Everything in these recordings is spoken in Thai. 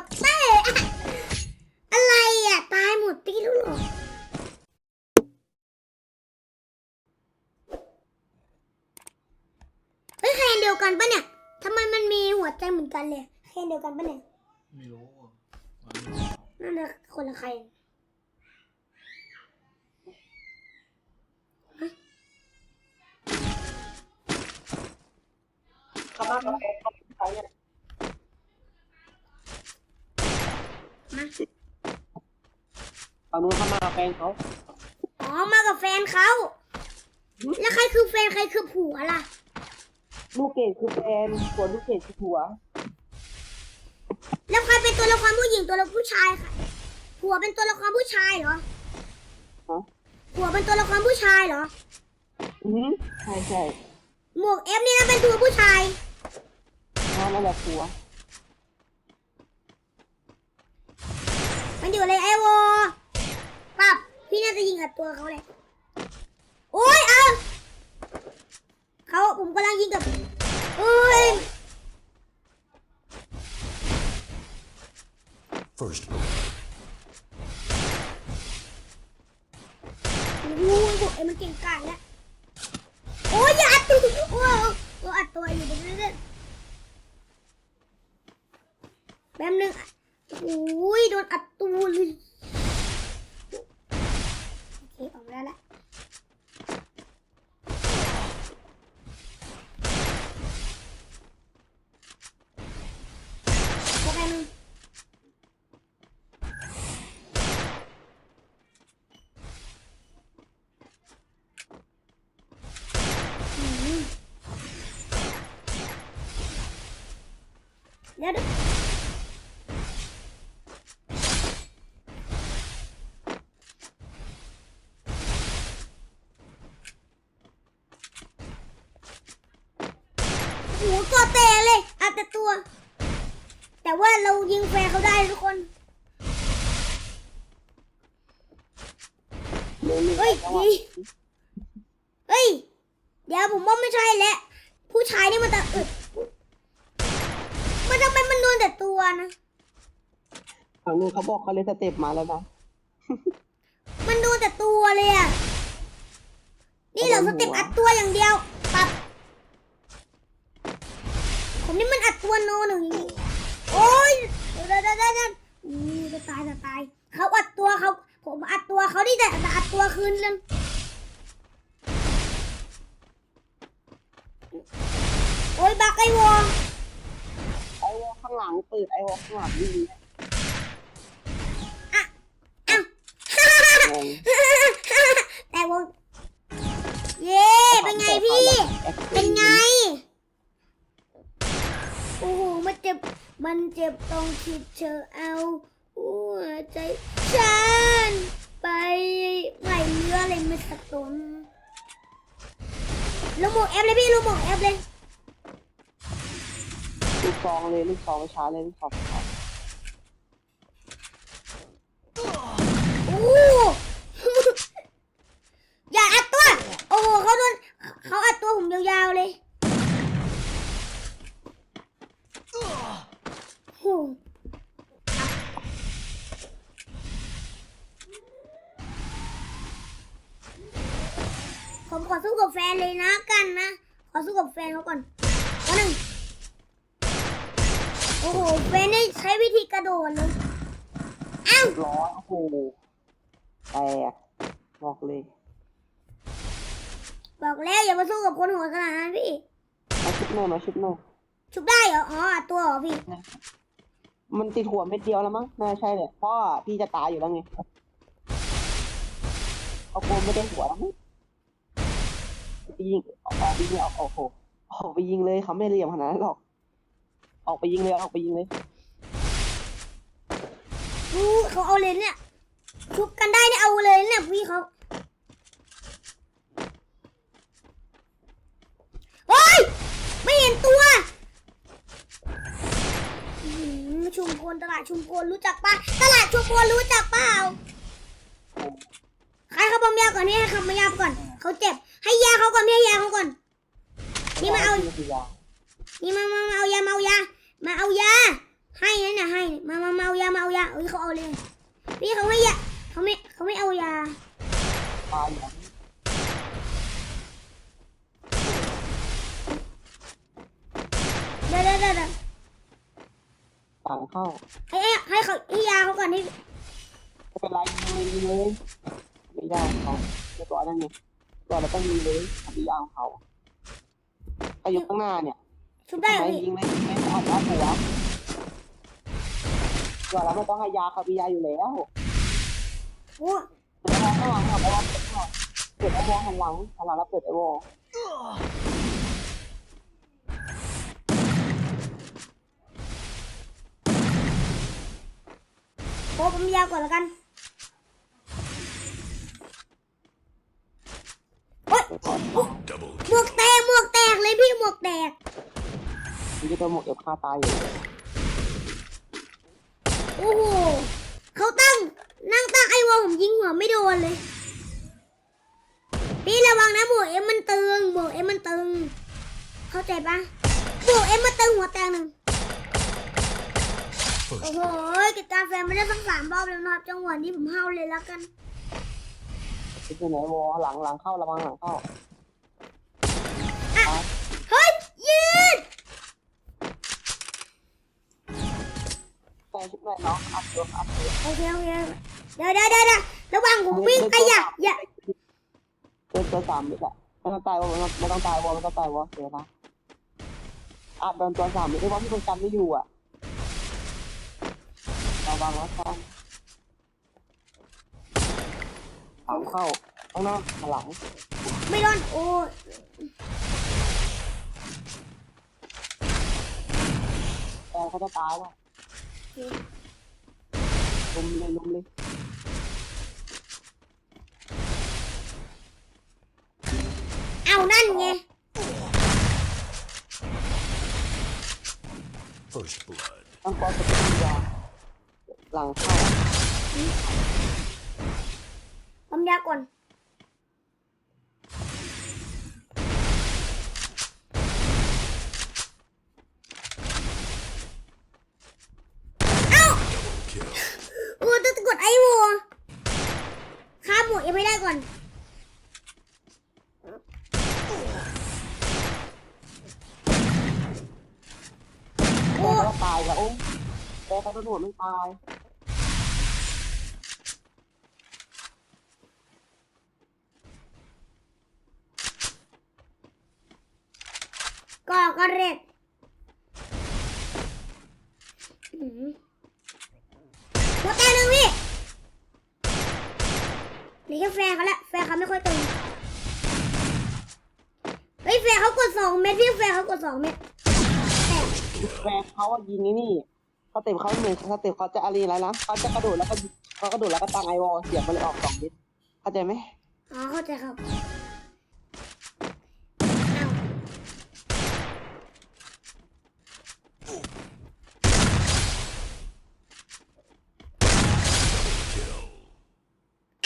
ดเต้อะไรอะ ตายหมดตีแล้หรอเฮ้ยแคนเดียวกันปะเนี่ยทำไมมันมีหัวใจเหมือนกันเลยแคนเดียวกันปะเนี่ยไม่รู้นั่นนะคนละใครเขามากับแฟนเขาเขาเนี่ย มาฝั่งนู้นเขามากับแฟนเขาอ๋อมากับแฟนเขาแล้วใครคือแฟนใครคือผัวล่ะ ลูกเกดคือแฟนส่วนลูกเกดคือผัว แล้วใครเป็นตัวละครผู้หญิงตัวละครผู้ชายค่ะ ผัวเป็นตัวละครผู้ชายเหรอฮะผัวเป็นตัวละครผู้ชายเหรออือหือใช่ใช่หมวกเอฟนี่นะเป็นตัวผู้ชาย นั่นแหละผัว มันอยู่เลยไอวอปับพี่น่าจะยิงอัดตัวเขาเลยโอ้ยเอาเขาผมกำลังยิงกับโอ้ย First โอ้ยหมวกเอฟมันเก่งกาจแล้วโอ้ยอย่าอัดตัวโอ้ยโอ้ยอัดตัวอยู่เรื่อยๆแป๊บนึง โอ้ยโดนอัดตัวเลยโอเคออกมาได้แล้วเคมึงอืมเดี๋ยวเดี๋ยวโอ้โหตัวเตะเลยอัดแต่ตัว แต่ว่าเรายิงแฟร์เขาได้ทุกคน เร็วเฮ้ยๆจังหวะดีเฮ้ย เดี๋ยวผมว่าไม่ใช่แล้ว ผู้ชายนี่มันจะอึดมันทำไมมันโดนแต่ตัวนะ ฝั่งนู้นเขาบอกเขาเลยนสเต็ปมาแล้วนะมันโดนแต่ตัวเลยอะนี่เหราสเต็ปอัดตัวอย่างเดียวปับผมนี่มันอัดตัวโนหนึ่งอย่างนี้โอ้ยเดี๋ยวเดี๋ยวเดี๋ยวเดี๋ยวนี่จะตายจะตาย เขาอัดตัวเขา ผมอัดตัวเขาที่แต่อัดตัวคืนนึงโอ้ยบักไอวอไอ้วอข้างหลังเปิดไอ้วอข้างหลังยิงอะอ้าวงงแต่วงเย้ เป็นไงพี่ เป็นไง โอ้โห มันเจ็บ มันเจ็บตรงที่เธอเอา หัวใจฉันไปไหลเรืออะไรไม่สักตนลงหมวกแอปเลยพี่ลงหมวกแอปเลยลูกซองเลยลูกซองช้าเลยลูกซองช้าโอ้โห อย่าอัดตัว โอ้โหเขาโดนเขาอัดตัวผมยาวๆเลยโอ้โหผมขอสู้ กับแฟนเลยนะกันนะ ขอสู้กับแฟนเขาก่อนวันหนึ่งโอ้โหแฟนนี่ใช้วิธีกระโดดเลย อ้าวร้อยโอ้โหแตกบอกเลย บอกแล้วอย่ามาสู้กับคนโหัวขนาดนั้นพี่มาชุบหน่อยมาชุบหน่อยชุบได้เหรอ อ๋ออัดตัวเหรอพี่ มันติดหัวเม็ดเดียวแล้วมั้ง น่าใช่เลยเพราะว่าพี่จะตายอยู่แล้วไง เอาโกมไม่ได้หัวแล้วมั้ง ไปยิงออกไปยิงออกโอ้โหออกไปยิงเลยเขาไม่เหลี่ยมขนาดนั้นหรอก ออกไปยิงเลยออกไปยิงเลยอู้เขาเอาเลยเนี่ยชุบกันได้เนี่ยเอาเลยเนี่ยพี่เขาโอ้ยไม่เห็นตัวชุมพลตลาดชุมพลรู้จักป่ะตลาดชุมพลรู้จักเปล่าใครเขาบอมยาก่อนนี่ให้คำมยาก่อนเขาเจ็บ ให้ยาเขาก่อนไม่ให้ยาเขาก่อน นี่มาเอาคือยานี่มามามาเอายามาเอายา มาเอายา ให้นะเนี่ยให้ มามามาเอายามาเอายาเอ้ยเขาเอาเลย พี่เขาไม่ยาเขาไม่เขาไม่เอายา ตายอย่างเดี๋ยวเดี๋ยวเดี๋ยวเดี๋ยวต่างเข้าให้ให้ให้เขาให้ยาเขาก่อนที่ไม่เป็นไรยิงเลยยิงเลยไม่ได้เขาเรียบร้อยแล้วไง ก่อนเราต้องยิงเลยทำยาวเขาไปอยู่ข้างหน้าเนี่ยชุบได้ทำเหรไมอพี่ยิงไม่ยิงไม่เอาเอาหัวก่อนเราไม่ต้องให้ยาเขามียาอยู่แล้วโอ้เปิดไอ้วอลข้างหลังค่ะเพราะว่าเปิดไอ้วอลหันหลังหันหลังแล้วเปิดไอ้วอลโหผมยาก่อนแล้วกันโอ๊ย Double หมวกแตกหมวกแตกเลยพี่หมวกแตก มันจะ โดนหมดเอฟคาตายอยู่โอ้โหเขาตั้งนั่งตั้งไอวอลผมยิงหัวไม่โดนเลยพี่ระวังนะหมวกเอ็มมันตึงหมวกเอ็มมันตึง เข้าใจปะหมวกเอ็มมันตึงหัวแตกหนึ่งโอ้โหกิจการแฟนไม่ได้ตั้งสามรอบแล้วนะครับจังหวะนี้ผมเฮาเลยแล้วกันที่เป็นไอ้วอลหลังหลังเข้าระวังหลังเข้า ชุดแม่น้องอัดตัวอัดตัวโอเคโอเคเดี๋ยวเดี๋ยวเดี๋ยวเดี๋ยวระวังผมวิ่งไอ้อย่าอย่าเดินตัวสามนี่แหละไม่ต้องตายวอลไม่ต้องตายวอไม่ต้องตายวอเสียนะอัดโดนตัวสามนี่ได้ว่าที่มันกันไม่อยู่อะระวังแล้วกันหลังเข้าข้างน้าหลังไม่โดนโอ้แต่เขาจะตายแล้ว ลุมเลยลุมเลยเอานั่นไง First blood. ต้องกอสติยาหลังเข้า ปั๊มยาก่อน Kill. โอ้ต้องกดไอ้วัวข้ามหมวกยังไม่ได้ก่อน โอ้ แต่เขาตายแล้วโอ้ แต่เขาตำรวจไม่ตายก่อกระเร็ดอื้อหือหัวแตกหนึ่งพี่เหลือแค่แฟนเขาละแฟนเขาไม่ค่อยตึงเฮ้ยแฟนเขากดสองเม็ดพี่แฟนเขากดสองเม็ดแตกแฟนเขาอะยิงนี่นี่ส เต็ปเขาเหมือนสเต็ปเขาจะอะไรอะไรนะเขาจะกระโดดแล้วก็เขากระโดดแล้วก็ตั้งไอวอลเสียบมันเลยออกสองนิดเข้าใจไหมอ๋อเข้าใจครับ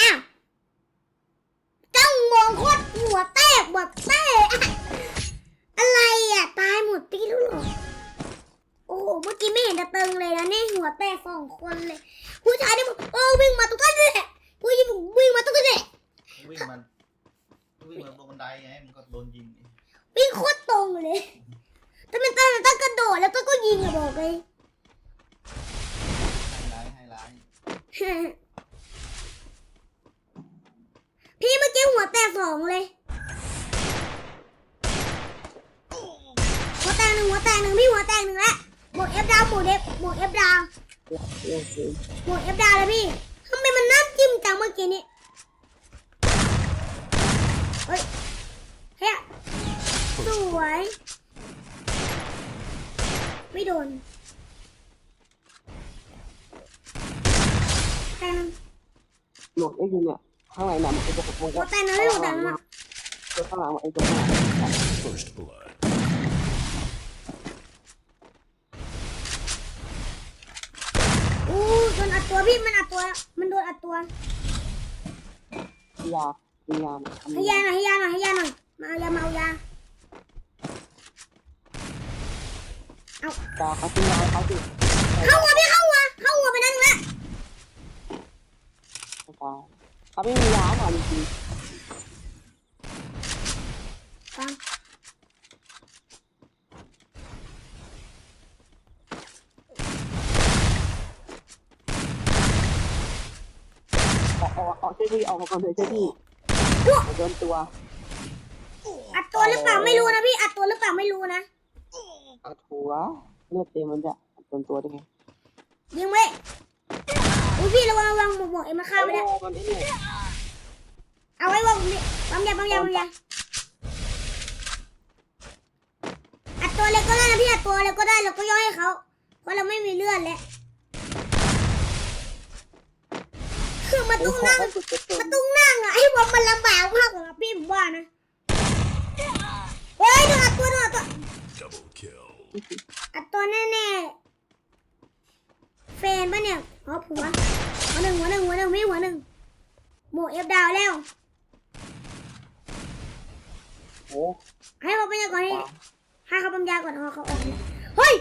อ้าวต้องมองโคตรหัวแตกแบบแตก คนเลย ผู้ชายที่ผมเออวิ่งมาตรงนั้นเลยผู้หญิงวิ่งมาตรงนั้นเลยวิ่งมันวิ่งมาตรงบันไดไงมันก็โดนยิงวิ่งโคตรตรงเลยแต่มันตั้งตั้งกระโดดแล้วก็ก็ยิงอะบอกเลยให้ร้ายให้ร้ายพี่เมื่อกี้หัวแตกสองเลยหัวแตกหนึ่งหัวแตกหนึ่งพี่หัวแตกหนึ่งแล้วหมดเอฟดาวหมดเอฟหมดเอฟดาวเรื่องจริง หมดเอฟดาวเลยพี่ทำไมมันน้ำจิ้มจังเมื่อกี้นี้เฮ้ยเฮ้ยสวย ไม่โดนแตกหนึ่งหมดไอ้ยิงเนี่ยข้างในน่ะมันจะมันหัก็วแตกหนึ่งไม่หัวแตกหนึ่งอะตัวข้างหลังไอ้ตัวข้างหลัง First blood. อู้โดนอัดตัวพี่มันอัดตัว มันโดนอัดตัวยามียาให้ยาหน่อยให้ยาหน่อยให้ยาหน่อยมาเอายามาเอายายาเขาซื้อยาเขาสิเเข้าหัวพี่เข้าหัวเข้าหัวไปนั่นละไม่ตายเขาไม่มียาหน่อยจริงฟัง ๆ ออกออกออกช่วยพี่ออกมาก่อนเถอะช่วยพี่โดนตัวอัดตัวหรือเปล่าไม่รู้นะพี่อัดตัวหรือเปล่าไม่รู้นะเอาทัวเลือดเต็มมันจะโดนตัวได้ไงยิงไว้อุ้ยพี่ระวังระวังหมวกหมวกเอ็มมาฆ่าไม่ได้โอ้มันไอ้นี่เอาไว้วางนี่ปั๊มยาปั๊มยาปั๊มยาอัดตัวเล็กก็ได้นะพี่อัดตัวเล็กก็ได้เราก็ย่อยให้เขาเพราะเราไม่มีเลือดแล้ว คือมันต้องนั่งมันต้องนั่งอะไอ้ผมมันลำบากมากเลยอะพี่ผมว่านะเฮ้ยโดนอัดตัวโดนอัดตัว Double kill. อัดตัวแน่ๆแฟนปะเนี่ยอ๋อผัวหัวหนึ่งหัวหนึ่งหัวหนึ่งไม่หัวหนึ่งหมวกเอฟดาวแล้วโอ้ให้เขาปัญญาก่อนให้ให้เขาปัญญาก่อนเอาเขาออกเนี่ยเฮ้ย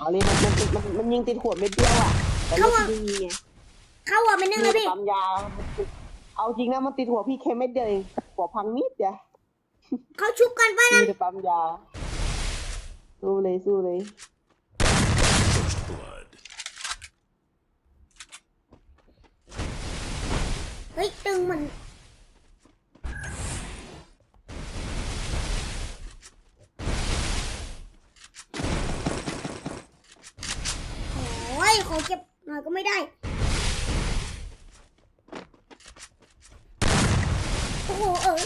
อ๋อเอาเลยมันมันมันมันยิงติดหัวเม็ดเดียวอะแต่ลูกพี่ยิงไงเข้าหัวเป็นหนึ่งเลยพี่ ปั๊มยาเอาจริงนะมันติดหัวพี่แค่เม็ดเดียวเองหัวพังนิดเดียวเขาชุบกันป่ะมีนั่นแต่ปั๊มยาสู้เลยสู้เลย First blood. เฮ้ยตึงเหมือนโอ้ยขอเก็บหน่อยก็ไม่ได้ โอ้โหเออ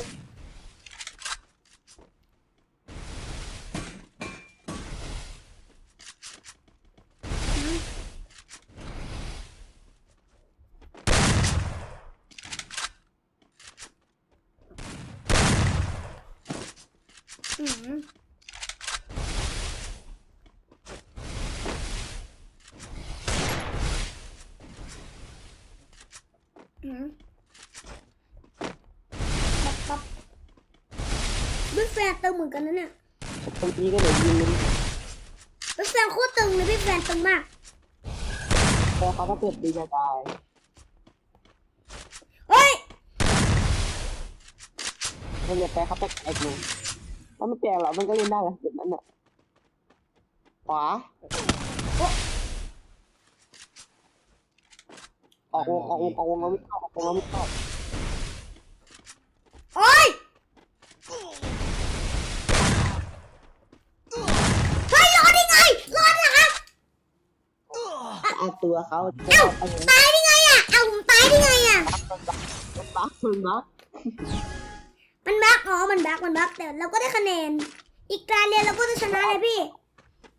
อืม อืมปั๊บปั๊บบิ๊กแฟนตึงเหมือนกันนะเนี่ยบางทีก็เดี๋ยวยิงมันบิ๊กแฟนโคตรตึงเลยบิ๊กแฟนตึงมากแต่เขาถ้าเกิดดีจะตายเฮ้ยมันจะแปลเขาแปลกแอกหนึ่งถ้าไม่แปลกหรอกมันก็เล่นได้แหละแบบนั้นอะขวา ออกวงออกวงออกวงเราไม่ชอบออกวงเราไม่ชอบโอ้ยเฮ้ยรอดได้ไงรอดนะครับเอาตัวเขาจะเอ้าเอาไปตายได้ไงอะเอ้าผมตายได้ไงอะมันบักมันบักมันบักอ๋อมันบักมันบักแต่เราก็ได้คะแนน อีกการเรียนเราก็จะชนะเลยพี่